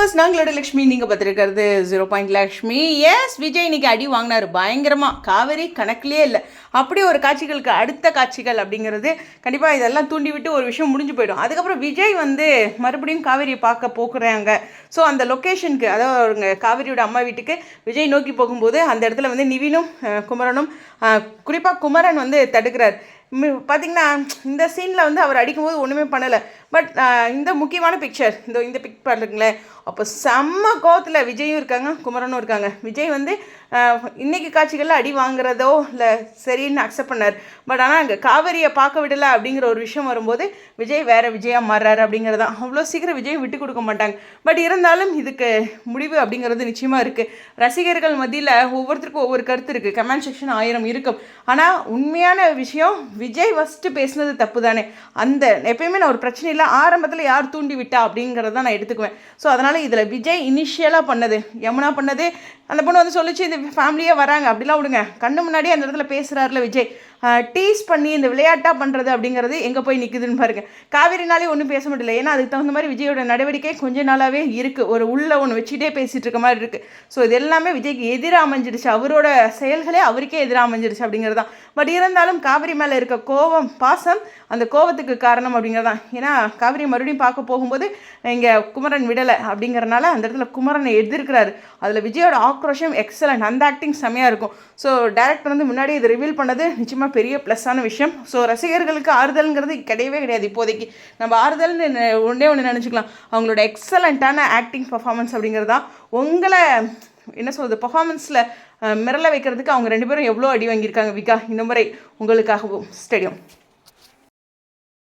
Viewers நாங்களோட Lakshmi நீங்கள் பார்த்துருக்கிறது zero point Lakshmi. Yes Vijay இன்னைக்கு அடி வாங்கினார். பயங்கரமாக காவேரி கணக்குலேயே இல்லை. அப்படி ஒரு காட்சிகளுக்கு அடுத்த காட்சிகள் அப்படிங்கிறது கண்டிப்பாக இதெல்லாம் தூண்டி விட்டு ஒரு விஷயம் முடிஞ்சு போயிடும். அதுக்கப்புறம் விஜய் வந்து மறுபடியும் காவேரியை பார்க்க போக்குறாங்க ஸோ அந்த லொக்கேஷனுக்கு அதாவது அவங்க காவேரியோட அம்மா வீட்டுக்கு விஜய் நோக்கி போகும்போது அந்த இடத்துல வந்து நிவினும் குமரனும் குறிப்பாக குமரன் வந்து தடுக்கிறார். பார்த்தீங்கன்னா இந்த சீனில் வந்து அவர் அடிக்கும்போது ஒன்றுமே பண்ணலை. பட் இந்த முக்கியமான பிக்சர் இந்த இந்த பிக் பாருங்களேன். அப்போ செம்ம கோவத்தில் விஜயும் இருக்காங்க குமரனும் இருக்காங்க. விஜய் வந்து இன்றைக்கி காட்சிகளில் அடி வாங்குறதோ இல்லை சரின்னு அக்செப்ட் பண்ணார். பட் ஆனால் அங்கே காவேரியை பார்க்க விடலை அப்படிங்கிற ஒரு விஷயம் வரும்போது விஜய் வேறு விஜயா மாறுறாரு அப்படிங்கிறது. தான் அவ்வளோ சீக்கிரம் விஜய் விட்டு கொடுக்க மாட்டாங்க. பட் இருந்தாலும் இதுக்கு முடிவு அப்படிங்கிறது நிச்சயமாக இருக்குது ரசிகர்கள் மத்தியில் ஒவ்வொருத்தருக்கும் ஒவ்வொரு கருத்து இருக்குது கமெண்ட் செக்ஷன் ஆயிரம் இருக்கும். ஆனால் உண்மையான விஷயம் விஜய் ஃபஸ்ட்டு பேசுனது தப்பு தானே அந்த எப்பயுமே நான் ஒரு பிரச்சனை இல்லை ஆரம்பத்தில் யார் தூண்டி விட்டா அப்படிங்கிறத நான் எடுத்துக்குவேன். ஸோ அதனால் இதில் விஜய் இனிஷியலாக பண்ணது யமுனா பண்ணது அந்த பொண்ணு வந்து சொல்லிச்சு இந்த ஃபேமிலியே வராங்க அப்படிலாம் விடுங்க. கண்ணு முன்னாடியே அந்த இடத்துல பேசுகிறாருல விஜய். டீஸ் பண்ணி இந்த விளையாட்டாக பண்ணுறது அப்படிங்கிறது எங்கே போய் நிற்குதுன்னு பாருங்க. காவேரினாலே ஒன்றும் பேச முடியல. ஏன்னா அதுக்கு தகுந்த மாதிரி விஜயோட நடவடிக்கை கொஞ்ச நாளாகவே இருக்குது ஒரு உள்ள ஒன்று வச்சுட்டே பேசிகிட்டு இருக்க மாதிரி இருக்குது ஸோ இது எல்லாமே விஜய்க்கு எதிராக அமைஞ்சிடுச்சு. அவரோட செயல்களே அவருக்கே எதிராக அமைஞ்சிடுச்சு அப்படிங்கிறது தான் பட் இருந்தாலும் காவிரி மேலே இருக்க கோவம் பாசம் அந்த கோவத்துக்கு காரணம் அப்படிங்கிறது தான் ஏன்னா காவிரி மறுபடியும் பார்க்க போகும்போது இங்கே குமரன் விடலை அப்படிங்கிறனால அந்த இடத்துல குமரனை எதிர்க்கிறாரு. அதில் விஜயோட ஆக்ரோஷம் எக்ஸலண்ட் அந்த ஆக்டிங் செம்மையாக இருக்கும். ஸோ டேரக்டர் வந்து முன்னாடி இது ரிவீல் பண்ணது நிச்சயமாக பெரிய ப்ளஸ்ஸான விஷயம். ஸோ ரசிகர்களுக்கு ஆறுதல்ங்கிறது கிடையவே கிடையாது இப்போதைக்கு. நம்ம ஆறுதல்னு ஒன்றே ஒன்று நினச்சிக்கலாம். அவங்களோட எக்ஸலண்ட்டான ஆக்டிங் பர்ஃபார்மன்ஸ் அப்படிங்கிறது தான் உங்களை என்ன சொல்கிறது பர்ஃபார்மன்ஸில் மிரள வைக்கிறதுக்கு அவங்க ரெண்டு பேரும் எவ்வளோ அடி வாங்கியிருக்காங்க விகா? இந்த முறை உங்களுக்காகவும் ஸ்டேடியம்